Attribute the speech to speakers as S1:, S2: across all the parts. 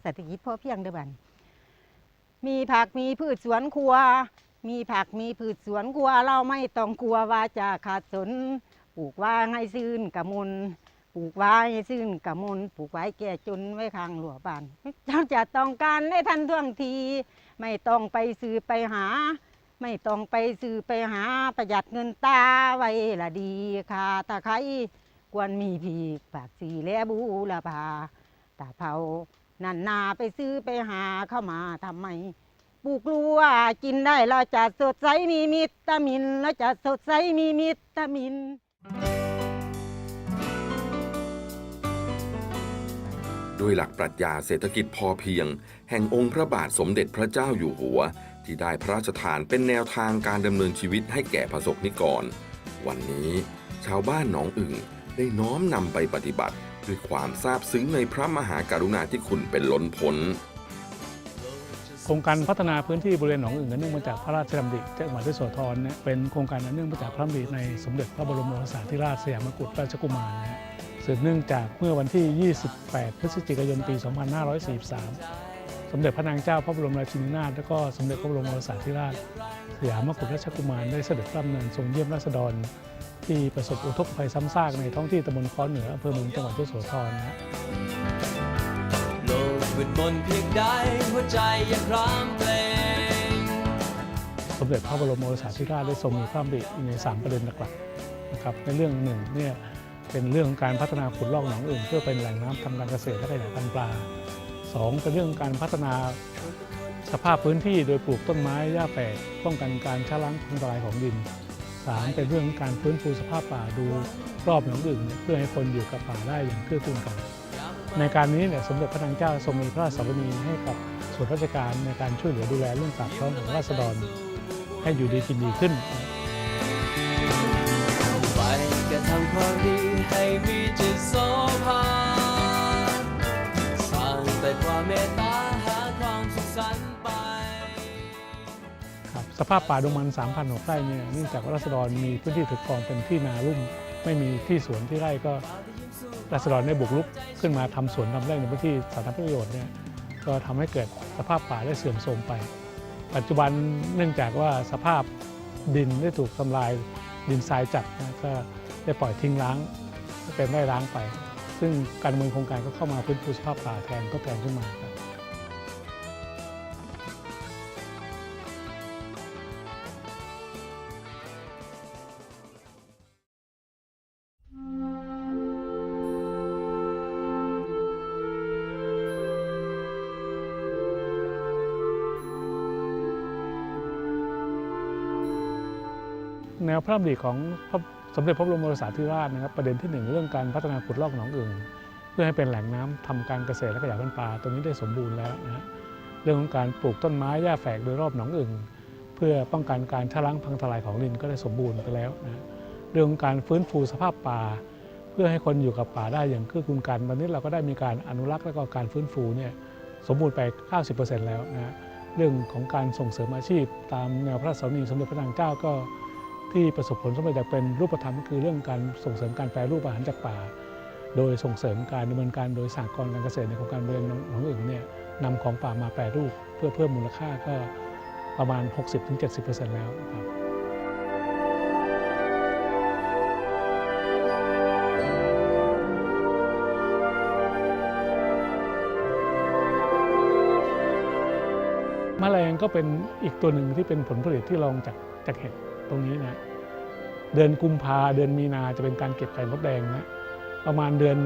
S1: เศรษฐกิจพอเพียงเด้อบันมีผักมีพืชสวนครัว มีผักมีพืชสวนครัว เราไม่ต้องกลัวว่าจะขาดสนปลูกว่าให้ซื่นกระมุนปลูกไว้ให้ซื่นกระมุนปลูกไว้แก่จนไว้ข้างหลัวบ้านเราจะต้องการให้ทันท่วงที ไม่ต้องไปซื้อไปหา ไม่ต้องไปซื้อไปหาประหยัดเงินตาไว้ละดีค่ะตะไครควรมีผีกปากสีและบูละพาตาเผา นันนาไปซื้อไปหาเข้ามาทำไมปลูกรู้ว่ากินได้เราจะสดใสมีวิตามินเราจะสดใสมีวิตามิน
S2: ด้วยหลักปรัชญาเศรษฐกิจพอเพียง แห่งองค์พระบาทสมเด็จพระเจ้าอยู่หัว ที่ได้พระราชทานเป็นแนวทางการดำเนินชีวิตให้แก่ประสบนิกร วันนี้ ชาวบ้านหนองอึ่งได้น้อมนำไปปฏิบัติ ด้วยความซาบซึ้งในพระมหากรุณาธิคุณเป็นล้นพ้น
S3: โครงการพัฒนาพื้นที่บริเวณหนองอึ่งอันเนื่องมาจากพระราชดำริจังหวัดยโสธรเนี่ยเป็นโครงการอันเนื่องมาจากพระดำริในสมเด็จพระบรมโอรสาธิราชสยามกุฎราชกุมารนะฮะสืบเนื่องจากเมื่อวันที่ 28 พฤศจิกายนปี 2543 สมเด็จพระนางเจ้าพระบรมราชินีนาถและก็สมเด็จพระบรมโอรสาธิราชสยามกุฎราชกุมารได้เสด็จพระดำเนินทรงเยี่ยมราษฎร ที่ประสบอุทกภัยซ้ำซากในท้องที่ตำบลค้อเหนืออำเภอเมืองจังหวัดยโสธรนะ
S4: โลกมืดมนเพียงใดหัวใจยังครามเพลง
S3: สมเด็จพระบรมโอรสาธิราชได้ทรงมีพระดำริใน3ประเด็นหลักๆนะครับในเรื่องหนึ่งเนี่ยเป็นเรื่องของการพัฒนาขุดลอกหนองอื่น เพื่อเป็นแหล่งน้ำทำการเกษตรและขยายพันธุ์ปลาสองเป็นเรื่องการพัฒนาสภาพพื้นที่โดยปลูกต้นไม้หญ้าแฝกป้องกันการช้าล้างทำลายของดิน สามเป็นเรื่องของการฟื้นฟูสภาพป่าดูรอบหนองอื่นเพื่อให้คนอยู่กับป่าได้อย่างเกื้อกูลกัน ในการนี้เนี่ยสมเด็จพระนางเจ้าทรงมีพระราชสวนีให้กับส่วนราชการในการช่วยเหลือดูแลเรื่องปากท้องของราษฎรให้อยู่ดีกินดีขึ้น
S4: ไปกระทำความดีให้มีจิตโสภาสร้างแต่ความเมตตาหาความสุขสันต์
S3: สภาพป่าดงมัน 3,006ไร่เนี่ยเนื่องจากว่าราษฎรมีพื้นที่ถือกองเป็นที่นาลุ่ม ไม่มีที่สวนที่ไร่ก็ราษฎรได้บุกรุกขึ้นมาทำสวนทำไร่ในพื้นที่สาธารณประโยชน์เนี่ยก็ทำให้เกิดสภาพป่าได้เสื่อมโทรมไป ปัจจุบันเนื่องจากว่าสภาพดินได้ถูกทำลายดินทรายจัดนะก็ได้ปล่อยทิ้งร้างเป็นไร่ร้างไป ซึ่งการดำเมืองโครงการก็เข้ามาฟื้นฟูสภาพป่าแทนก็แทนขึ้นมาครับ วพระดำริของสมเด็จพระบรมโอรสาธิราชนะครับ ประเด็นที่หนึ่งเรื่องการพัฒนาขุดลอกหนองอึ่งเพื่อให้เป็นแหล่งน้ำทำการเกษตรและขยายพันธุ์ปลาตรงนี้ได้สมบูรณ์แล้วนะเรื่องของการปลูกต้นไม้หญ้าแฝกโดยรอบหนองอึ่งเพื่อป้องกันการชะล้างพังทลายของดินก็ได้สมบูรณ์ไปแล้วนะเรื่องของการฟื้นฟูสภาพป่า เพื่อให้คนอยู่กับป่าได้อย่างเกื้อกูลกันตอนนี้เราก็ได้มีการอนุรักษ์และก็การฟื้นฟูเนี่ยสมบูรณ์ไป 90%แล้วนะเรื่องของการส่งเสริมอาชีพ ตามแนวพระราชสวนีสมเด็จพระนางเจ้าก็ ที่ประสบผลสำเร็จอย่างเป็นรูปธรรมก็คือเรื่องการส่งเสริมการแปรรูปอาหารจากป่า โดยส่งเสริมการดำเนินการโดยสหกรณ์การเกษตรในโครงการบริเวณหนองอึ่งเนี่ยนำของป่ามาแปรรูปเพื่อเพิ่มมูลค่าก็ประมาณ 60-70%แล้วครับแมลงก็เป็นอีกตัวหนึ่งที่เป็นผลผลิตที่รองจากจากเห็ด ตรงนี้นะเดือนกุมภาเดือนมีนาจะเป็นการเก็บไข่มดแดงนะประมาณเดือน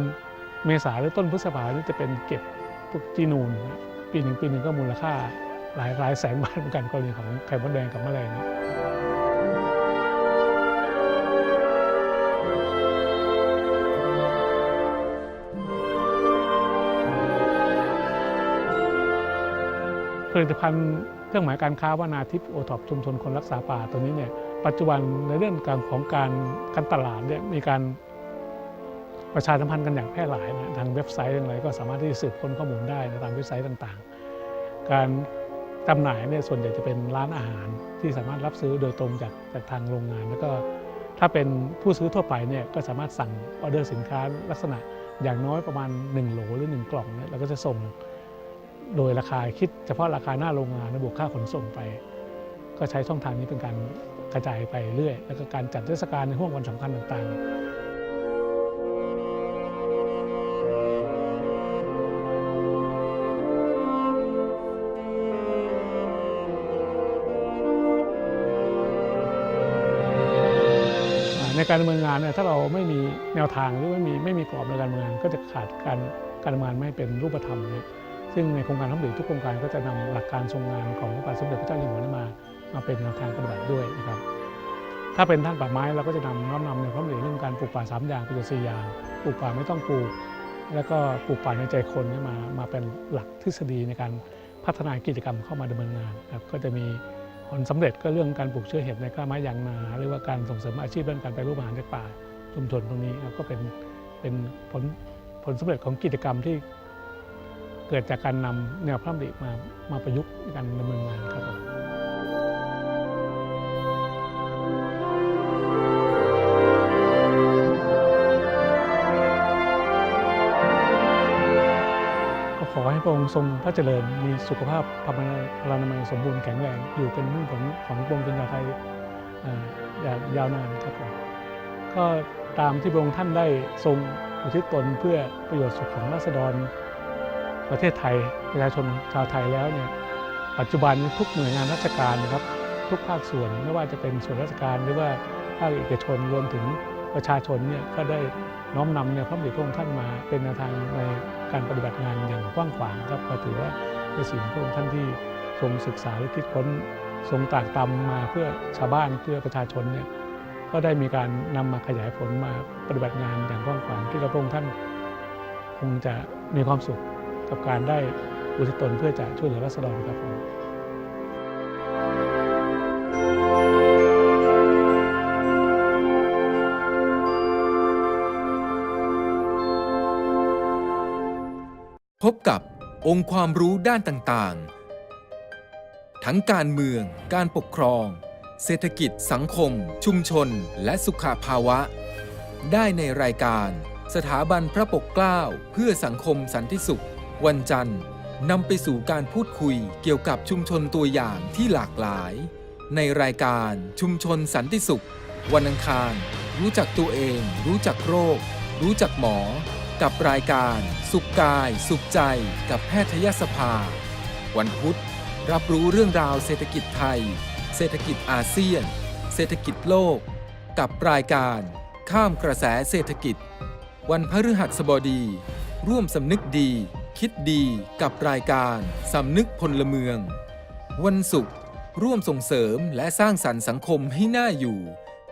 S3: เมษาหรือต้นพฤษภานี่จะเป็นเก็บพวกจีนูนนะปีหนึ่งปีหนึ่งก็มูลค่าหลายหลายแสนบาทเหมือนกันกรณีของไข่มดแดงกับแมลงนะผลิตภัณฑ์เครื่องหมายการค้าวนาทิพย์โอท็อปชุมชนคนรักษาป่าตัวนี้เนี่ย ปัจจุบันในเรื่องการของการการตลาดเนี่ยมีการประชาสัมพันธ์กันอย่างแพร่หลายนะทางเว็บไซต์อะไรก็สามารถที่จะสืบค้นข้อมูลได้นะตามเว็บไซต์ต่างๆ การจำหน่ายเนี่ยส่วนใหญ่จะเป็นร้านอาหารที่สามารถรับซื้อโดยตรงจากจากทางโรงงาน แล้วก็ถ้าเป็นผู้ซื้อทั่วไปเนี่ยก็สามารถสั่งออเดอร์สินค้าลักษณะอย่างน้อยประมาณ 1 โหลหรือ 1 กล่องเนี่ยเราก็จะส่งโดยราคาคิดเฉพาะราคาหน้าโรงงานและบวกค่าขนส่งไป ก็ใช้ช่องทางนี้เป็นการ กระจายไปเรื่อย แล้วก็การจัดเทศกาลในห่วงวันสำคัญต่างๆในการดำเนินงานเนี่ยถ้าเราไม่มีแนวทางหรือไม่มีไม่มีกรอบในการดำเนินงานก็จะขาดการการดำเนินงานไม่เป็นรูปธรรมนะซึ่งในโครงการทั้งหมดทุกโครงการก็จะนำหลักการทรงงานของพระบาทสมเด็จพระเจ้าอยู่หัวมา มาเป็นแนวทางปฏิบัติด้วยนะครับ ถ้าเป็นท่านป่าไม้เราก็จะนำน้อมนำในพระดำริเรื่องการปลูกป่าสามอย่างประโยชน์สี่อย่างปลูกป่าไม่ต้องปลูก แล้วก็ปลูกป่าในใจคนเนี่ยมามาเป็นหลักทฤษฎีในการพัฒนากิจกรรมเข้ามาดำเนินงานครับก็จะมีผลสำเร็จก็เรื่องการปลูกเชื้อเห็ดในกล้าไม้ยางนาหรือว่าการส่งเสริมอาชีพเรื่องการแปรูปอาหารในป่าชุมชนตรงนี้ครับก็เป็นเป็นผลผลสำเร็จของกิจกรรมที่เกิดจากการนำแนวพระดำริมามาประยุกต์ในการดำเนินงานครับผม อให้พระองค์ทรงพระเจริญมีสุขภาพพลานามัยสมบูรณ์แข็งแรงอยู่เป็นมุ่งผลของปวงชนชาวไทยอย่างยาวนานครับผมก็ตามที่พระองค์ท่านได้ทรงอุทิศตนเพื่อประโยชน์สุขของราษฎร ประเทศไทยประชาชนชาวไทยแล้วเนี่ยปัจจุบันทุกหน่วยงานราชการนะครับทุกภาคส่วนไม่ว่าจะเป็นส่วนราชการหรือว่าภาคเอกชนรวมถึงประชาชนเนี่ยก็ได้น้อมนำแนวพระดำริพระองค์ท่านมาเป็นแนวทางใน การปฏิบัติงานอย่างกว้างขวางครับก็ถือว่าเป็นสิ่งพระองค์ท่านที่ทรงศึกษาและคิดค้นทรงตากตำมาเพื่อชาวบ้านเพื่อประชาชนเนี่ยก็ได้มีการนำมาขยายผลมาปฏิบัติงานอย่างกว้างขวางที่พระองค์ท่านคงจะมีความสุขกับการได้อุทิศตนเพื่อจะช่วยเหลือรัษฎรครับผม
S5: พบกับองค์ความรู้ด้านต่างๆ ทั้งการเมือง การปกครอง เศรษฐกิจสังคม ชุมชน และสุขภาวะ ได้ในรายการ สถาบันพระปกเกล้าเพื่อสังคมสันติสุข วันจันทร์นำไปสู่การพูดคุยเกี่ยวกับชุมชนตัวอย่างที่หลากหลาย ในรายการชุมชนสันติสุข วันอังคาร รู้จักตัวเอง รู้จักโรค รู้จักหมอ กับรายการ สุขกาย สุขใจ กับแพทยสภา วันพุธ รับรู้เรื่องราวเศรษฐกิจไทย เศรษฐกิจอาเซียน เศรษฐกิจโลก กับรายการ ข้ามกระแสเศรษฐกิจ วันพฤหัสบดี ร่วมสำนึกดี คิดดีกับรายการสำนึกพลเมือง วันศุกร์ร่วมส่งเสริมและสร้างสรรค์สังคมให้น่าอยู่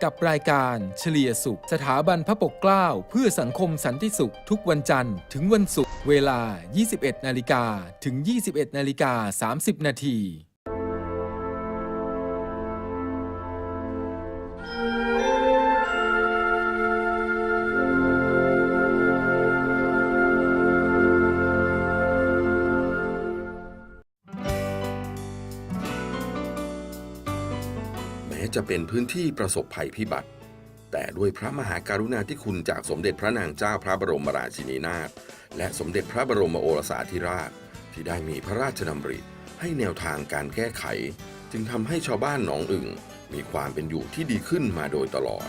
S5: กับรายการเฉลี่ยสุข สถาบันพระปกเกล้าเพื่อสังคมสันติสุข ทุกวันจันทร์ถึงวันศุกร์เวลา 21 นาฬิกาถึง 21 นาฬิกา 30 นาที
S2: จะเป็นพื้นที่ประสบภัยพิบัติ แต่ด้วยพระมหากรุณาธิคุณจากสมเด็จพระนางเจ้าพระบรมราชินีนาถและสมเด็จพระบรมโอรสาธิราช ที่ได้มีพระราชดำริให้แนวทางการแก้ไข จึงทำให้ชาวบ้านหนองอึ่งมีความเป็นอยู่ที่ดีขึ้นมาโดยตลอด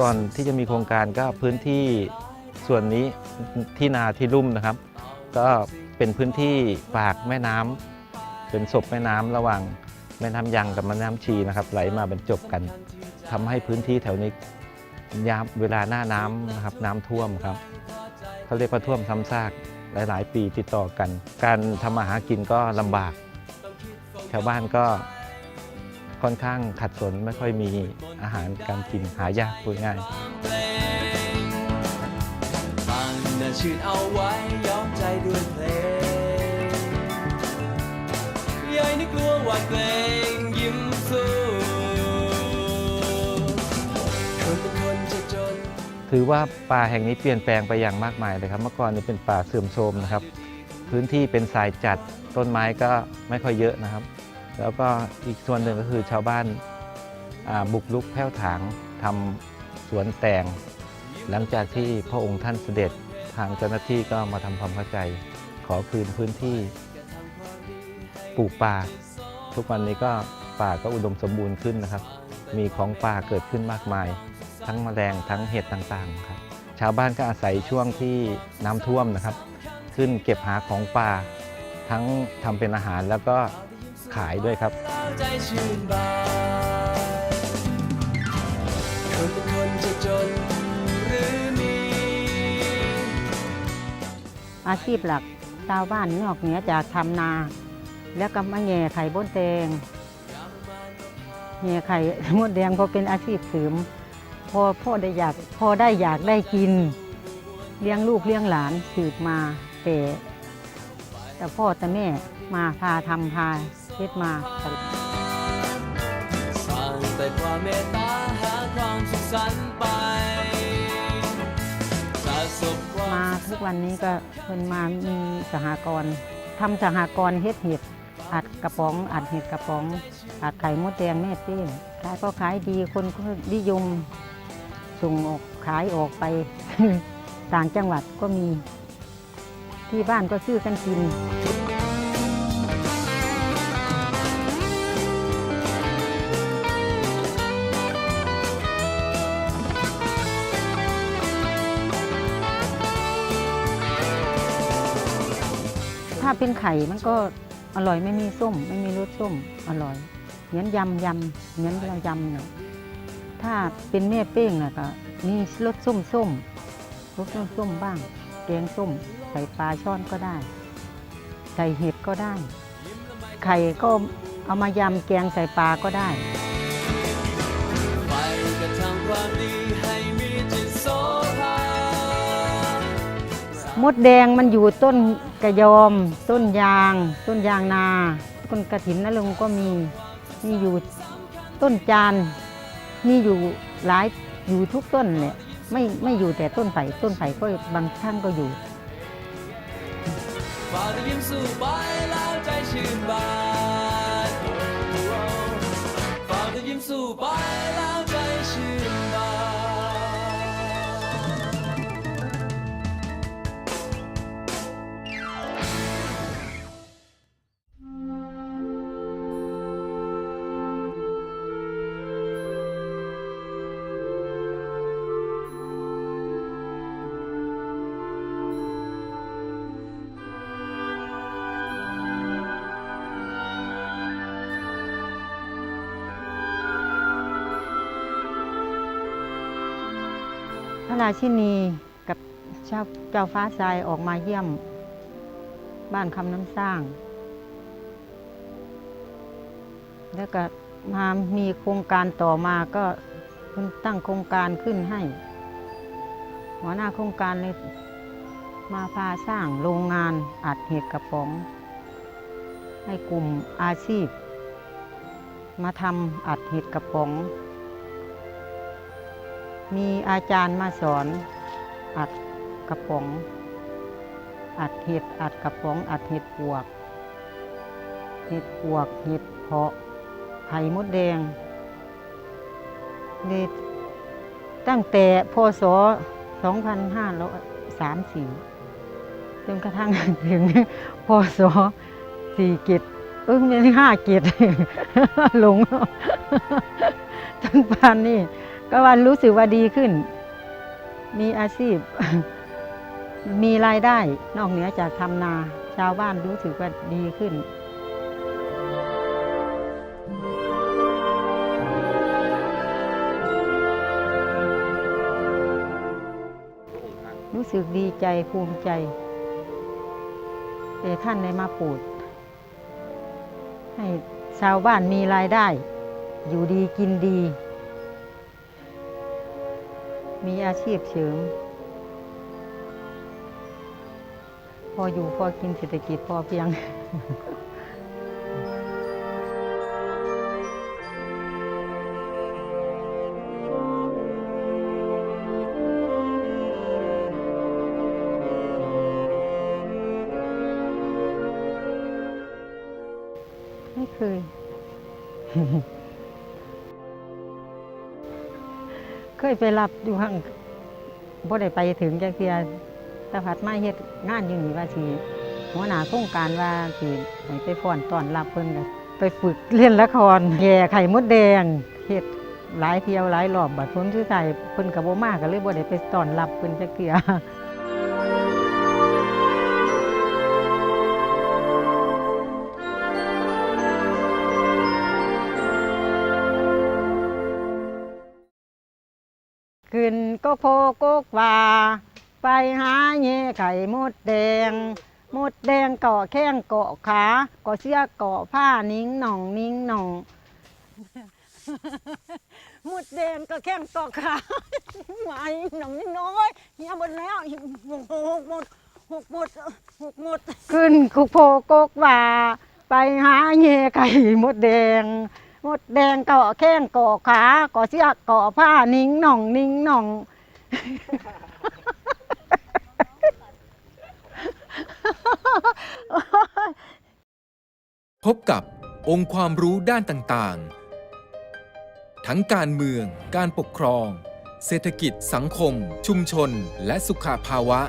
S6: ก่อนที่จะมีโครงการก็พื้นที่ส่วนนี้ที่นาที่ลุ่มนะครับ ก็เป็นพื้นที่ปากแม่น้ำเป็นศพแม่น้ำระหว่าง แม่น้ำยังกับแม่น้ำชีนะครับ ไหลมาบรรจบกันทำให้พื้นที่แถวนี้ยามเวลาหน้าน้ำนะครับน้ำท่วมครับเขาเรียกว่าท่วมซ้ำซากหลาย ๆ ปีติดต่อกัน การทำมาหากินก็ลำบากชาวบ้านก็ค่อนข้างขัดสนไม่ค่อยมีอาหารการกินหายากพูดง่าย
S4: ชื่นเอาไว้ยอมใจด้วย กลัวหวาเกรงยิ้มสู้คนเป็นคนจะจน
S6: ถือว่าป่าแห่งนี้เปลี่ยนแปลงไปอย่างมากมายเลยครับ เมื่อก่อนนี่เป็นป่าเสื่อมโทรมนะครับ พื้นที่เป็นสายจัดต้นไม้ก็ไม่ค่อยเยอะนะครับ แล้วก็อีกส่วนหนึ่งก็คือชาวบ้านอ่าบุกลุกแผ้วถางทำสวนแตงหลังจากที่พระองค์ท่านเสด็จทางเจ้าหน้าที่ก็มาทำความเข้าใจ ขอคืนพื้นที่ปลูกป่า ทุกวันนี้ก็ป่าก็อุดมสมบูรณ์ขึ้นนะครับ มีของป่าเกิดขึ้นมากมาย ทั้งแมลงทั้งเห็ดต่างๆครับ ชาวบ้านก็อาศัยช่วงที่น้ำท่วมนะครับ ขึ้นเก็บหาของป่า ทั้งทำเป็นอาหารแล้วก็ขายด้วยครับ
S4: แล้วใจชื่นบานคนเป็นคนจะจนหรือมี
S1: อาชีพหลักชาวบ้านนอกเหนือจากทำนา แล้วก็มาแง่ไข่บดแดงแง่ไข่มดแดงพอเป็นอาชีพเสริมพอพ่อได้อยากพอได้อยากได้กิน เลี้ยงลูกเลี้ยงหลานสืบมาแต่แต่พ่อแต่แม่มาพาทำพาเฮ็ดมาตลอด
S4: สร้างแต่ความเมตตาหาความสุขสันต์ไปสะสมความ
S1: มาทุกวันนี้ก็เพิ่นมามีสหกรณ์ทำสหกรณ์เฮ็ดเห็ดอัด กระป๋องอัดเห็ดกระป๋องอัดไข่มดแดงแม่เป้งขายก็ขายดีคนก็นิยมส่งออกขายออกไป ต่างจังหวัดก็มี ที่บ้านก็ซื้อกันกินถ้าเป็นไข่มันก็ อร่อยไม่มีส้ม ไม่มีรสส้ม อร่อยเหมือนยำยำเหมือนเรายำเนาะถ้าเป็นแม่เป้งน่ะก็มีรสส้มส้มรสส้มส้มบ้างแกงส้ม ใส่ปลาช่อนก็ได้ ใส่เห็ดก็ได้ ไข่ก็เอามายำแกงใส่ปลาก็ได้
S4: ไปกระทำความดีให้มีจิตโสภาม
S1: ดแดงมันอยู่ต้น กระยอม ต้นยาง ต้นยางนาต้นกระถินนรงก็มีมีอยู่ต้นจานมีอยู่หลายอยู่ทุกต้นเนี่ยไม่ไม่อยู่แต่ต้นไผ่ต้นไผ่ก็บางท่านก็อยู่
S4: ฝ่าจะยิ้มสู้ไปแล้วใจชื่นบานฝ่าจะยิ้มสู้ไปแล้ว
S1: ราชินีกับเจ้าเจ้าฟ้าทรายออกมาเยี่ยม บ้านคำน้ำสร้าง แล้วก็มามีโครงการต่อมาก็เพิ่นตั้งโครงการขึ้นให้ หัวหน้าโครงการเลยมาพาสร้างโรงงานอัดเห็ดกระป๋อง ให้กลุ่มอาชีพ มาทำอัดเห็ดกระป๋อง มีอาจารย์มาสอนอัดกระป๋อง อัดเห็ดอัดกระป๋องอัดเห็ดปวก เห็ดปวกเห็ดเพาะไข่มดแดงนี่ตั้งแต่พศ 2534 จนกระทั่งถึงพศ4เกตเอ้ยไม่ใช่5เกตหลงจนป่านนี้ ก็วันรู้สึกว่าดีขึ้น มีอาชีพ มีรายได้นอกเหนือจากทำนา ชาวบ้านรู้สึกว่าดีขึ้นรู้สึกดีใจภูมิใจแต่ท่านได้มาปรดให้ชาวบ้านมีรายได้ อยู่ดีกินดี มีอาชีพเสริมพออยู่พอกินเศรษฐกิจพอเพียง ยไปรับอยู่ข้างบ่ได้ไปถึงจักเทียตะพัดมาเฮ็ดงานอยู่นี่ว่าสิหัวหน้าโครงการว่าสิให้ไปฟ้อนต้อนรับเพิ่นก็ไปฝึกเล่นละครแย่ไข่มดแดงเฮ็ดหลายเที่ยวหลายรอบบัดผลสุดท้ายเพิ่นก็บ่มาก็เลยบ่ได้ไปต้อนรับเพิ่นจักเทีย ขึ้นก็โพกกว่าไปหาแย่ไข่มดแดง มดแดงเกาะแข้งเกาะขาเกาะเสื้อเกาะผ้านิ้งหน่องนิ้งหน่องมดแดงก็แข้งเกาะขาไหวหน่องนิดน้อยเฮียหมดแล้วหกหมดหกหมดหกหมดขึ้นคุกโพกกว่าไปหาแย่ไข่มดแดง มดแดงกาะแข้งกาะขากาะเสื้อกาะผ้านิ้งหน่องนิ้งหน่อง
S5: พบกับองค์ความรู้ด้านต่างๆ ทั้งการเมือง การปกครอง เศรษฐกิจสังคม ชุมชน และสุขภาวะ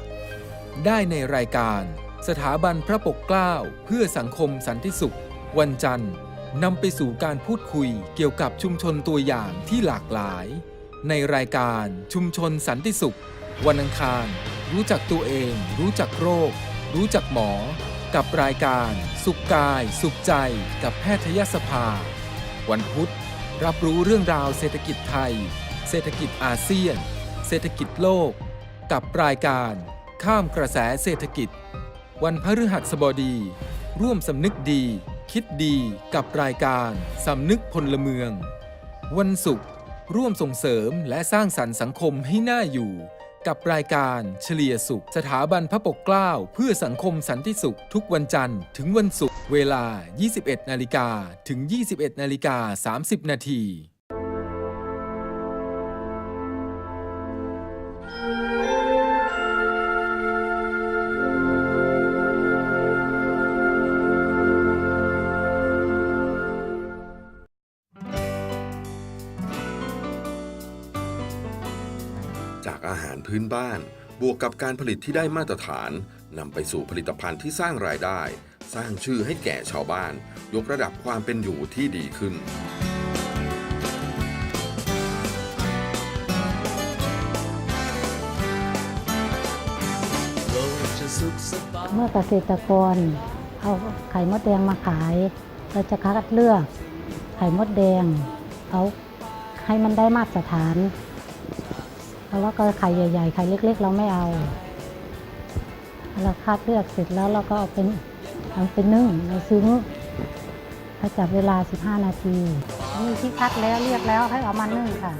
S5: ได้ในรายการ สถาบันพระปกเกล้า เพื่อสังคมสันติสุข วันจันทร์ นำไปสู่การพูดคุยเกี่ยวกับชุมชนตัวอย่างที่หลากหลาย ในรายการชุมชนสันติสุข วันอังคาร รู้จักตัวเอง รู้จักโรค รู้จักหมอ กับรายการ สุขกาย สุขใจ กับแพทยสภา วันพุธ รับรู้เรื่องราวเศรษฐกิจไทย เศรษฐกิจอาเซียน เศรษฐกิจโลก กับรายการ ข้ามกระแสเศรษฐกิจ วันพฤหัสบดี ร่วมสำนึกดี คิดดีกับรายการสำนึกพลเมือง วันศุกร์ร่วมส่งเสริมและสร้างสรรค์สังคมให้น่าอยู่ กับรายการเฉลี่ยสุข สถาบันพระปกเกล้าเพื่อสังคมสันติสุขทุกวันจันทร์ถึงวันศุกร์เวลา 21 นาฬิกาถึง 21 นาฬิกา 30 นาที
S2: พื้นบ้าน บวกกับการผลิตที่ได้มาตรฐานนำไปสู่ผลิตภัณฑ์ที่สร้างรายได้ สร้างชื่อให้แก่ชาวบ้าน ยกระดับความเป็นอยู่ที่ดีขึ้น
S7: เมื่อเกษตรกรเอาไข่มดแดงมาขายเราจะคัดเลือกไข่มดแดงเอาให้มันได้มาตรฐาน แล้วก็ไข่ใหญ่ๆไข่เล็ก ๆ เราไม่เอาเราคัดเลือกเสร็จแล้วเราก็เอาเป็นเอาไปนึ่งในซึ้งถ้าจับเวลา 15 นาทีมีที่คัดแล้วเรียกแล้วให้เอามานึ่งค่ะ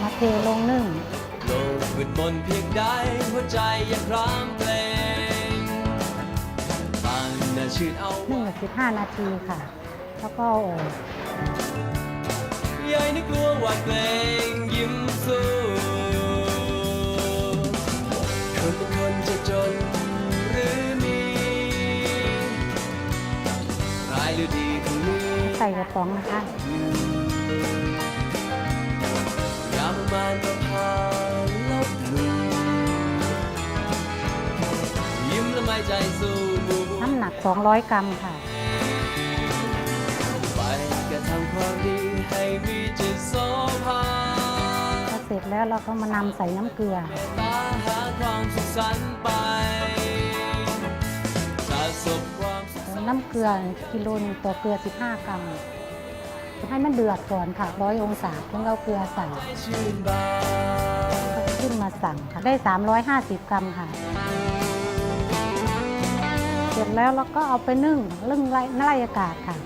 S7: มาเทลงนึ่ง
S4: โลกมืดมนเพียงใดหัวใจยังพร้อมเพลงฟังน่าชื่นเอา
S7: นึ่งสิบห้านาทีค่ะ แล้วก็เอาออก
S4: ยายนึกกลัวหว่าเกรงยิ้ม สู้คนเป็นคนจะจนหรือมีร้ายหรือดีคนนี้
S7: ใส่กระป๋องนะคะ
S4: ยามประมาณประพาลบหลู่ยิ้มและไม่ใจสู้หมู่
S7: น้ำหนัก 200 กรัมค่ะ เสร็จแล้วเราก็มานำใส่น้ำเกลือ
S4: ตาหาความสุขสันต์ไปสะสมความสุข
S7: น้ำเกลือกิโลหนึงต่อเกลือ 15 กรัมให้มันเดือดก่อนค่ะ100องศาถึงเอาเกลือใส่
S4: ชื่นบาน
S7: ก็ขึ้นมาสั่งค่ะได้ 350 กรัมค่ะ เสร็จแล้วเราก็เอาไปนึ่งนึ่งไล่ไล่อากาศค่ะ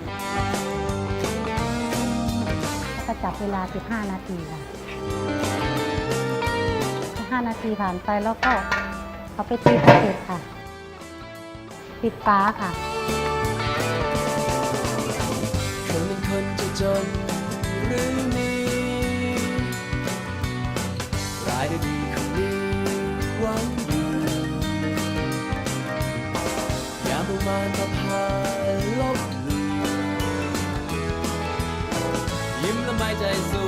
S7: แล้วก็จับเวลา 15 นาทีค่ะ 5 นาทีผ่านไปแล้วก็เอาไปตีสะเก็ดค่ะ ปิดฟ้าค่ะ
S4: คนเป็นคนจะจนหรือมีรายหรือดีคนนี้หวังอยู่อย่าประมาณประพาลบหลู่ยิ้มและไม่ใจสู้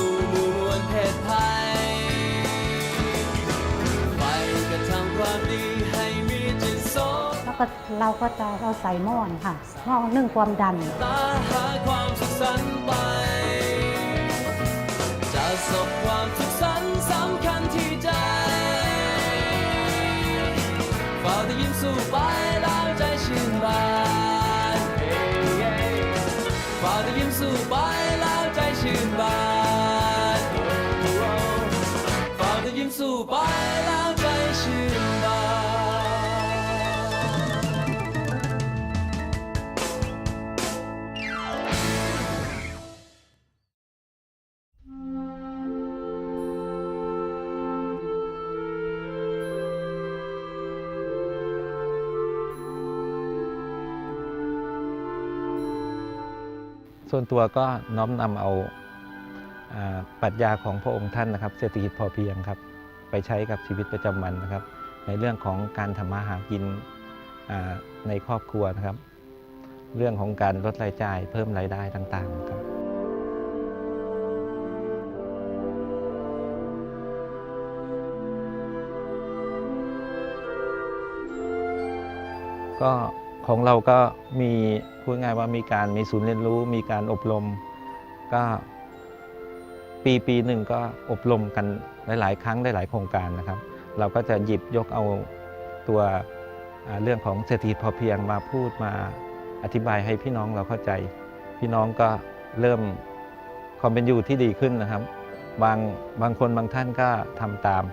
S4: ก็
S7: เราก็จะเอาใส่หม้อนะคะหม้อนึ่งความดัน
S4: จะสบความทุกสันสำคัญที่ใจเฝ้าแต่ยิ้มสู้ไปแล้วใจชื่นบานเฝ้าแต่ยิ้มสู้ไป วนตัว
S6: ก็น้อมนำเอาปรัชญาของพระองค์ท่านนะครับ เศรษฐกิจพอเพียงครับ ไปใช้กับชีวิตประจำวันนะครับ ในเรื่องของการทำมาหากินในครอบครัวนะครับ เรื่องของการลดรายจ่ายเพิ่มรายได้ต่างๆครับก็ ของเราก็มีพูดง่ายว่ามีการมีศูนย์เรียนรู้ มีการอบรม ก็ปีปีหนึ่งก็อบรมกันหลาย ๆ ครั้งหลาย ๆ โครงการนะครับ เราก็จะหยิบยกเอาตัวเรื่องของเศรษฐกิจพอเพียงมาพูดมาอธิบายให้พี่น้องเราเข้าใจ พี่น้องก็เริ่มความเป็นอยู่ที่ดีขึ้นนะครับ บางบางคนบางท่านก็ทำตาม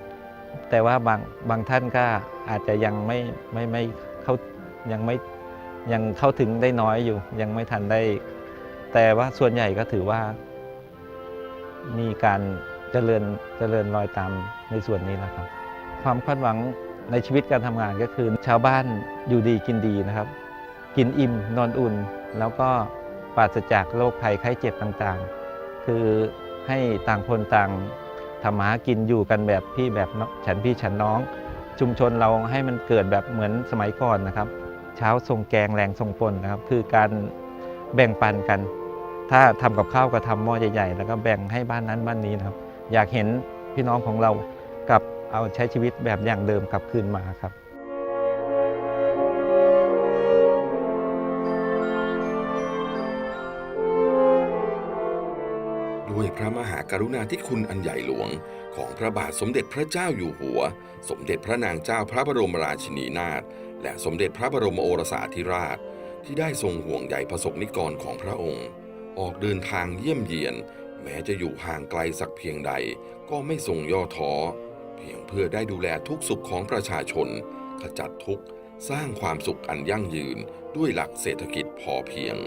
S6: แต่ว่าบางบางท่านก็อาจจะยังไม่ไม่ไม่เขายังไม่ ยังเข้าถึงได้น้อยอยู่ ยังไม่ทันได้ แต่ว่าส่วนใหญ่ก็ถือว่า มีการเจริญเจริญรอยตามในส่วนนี้นะครับ ความคาดหวังในชีวิตการทำงานก็คือ ชาวบ้านอยู่ดีกินดีนะครับ กินอิ่มนอนอุ่น แล้วก็ปราศจากโรคภัยไข้เจ็บต่างๆ คือให้ต่างคนต่างทำมาหากินอยู่กันแบบพี่แบบน้องฉันพี่ฉันน้อง ชุมชนเราให้มันเกิดแบบเหมือนสมัยก่อนนะครับ เช้าส่งแกงแรงส่งปนนะครับ คือการแบ่งปันกัน ถ้าทำกับข้าวก็ทำหม้อใหญ่ๆ แล้วก็แบ่งให้บ้านนั้นบ้านนี้นะครับ อยากเห็นพี่น้องของเรากลับเอาใช้ชีวิตแบบอย่างเดิมกลับคืนมาครับ
S2: ด้วยพระมหากรุณาธิคุณอันใหญ่หลวง ของพระบาทสมเด็จพระเจ้าอยู่หัว สมเด็จพระนางเจ้าพระบรมราชินีนาถ และสมเด็จพระบรมโอรสาธิราช ที่ได้ทรงห่วงใยประสบนิกรของพระองค์ ออกเดินทางเยี่ยมเยียน แม้จะอยู่ห่างไกลสักเพียงใด ก็ไม่ทรงย่อท้อ เพียงเพื่อได้ดูแลทุกสุขของประชาชน ขจัดทุกข์ สร้างความสุขอันยั่งยืนด้วยหลักเศรษฐกิจพอเพียง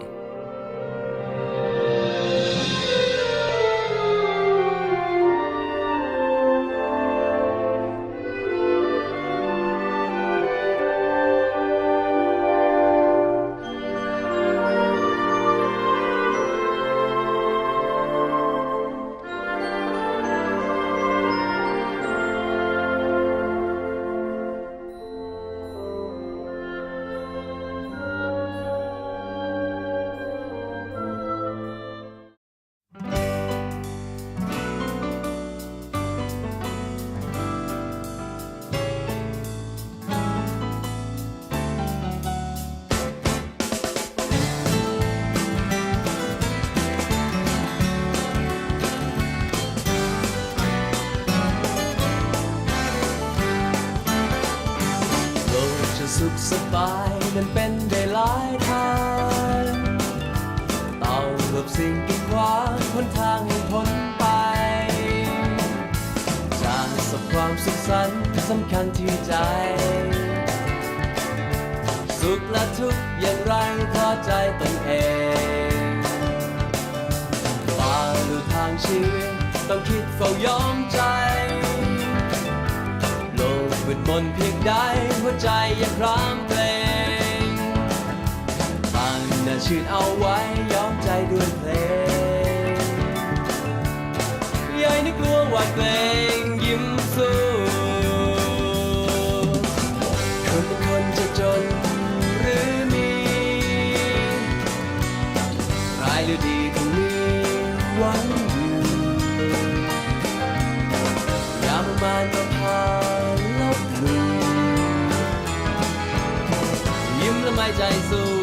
S4: สำคัญที่ใจ สุขและทุกข์อย่างไรพอใจตนเองฝ่าดูทางชีวิตต้องคิดเฝ้ายอมใจ โลกมืดมนเพียงใดหัวใจยังครามเกรงตั้งหน้าชื่นเอาไว้ยอมใจด้วยเพลงย่าให้กลัวหวาดเกรง ใจ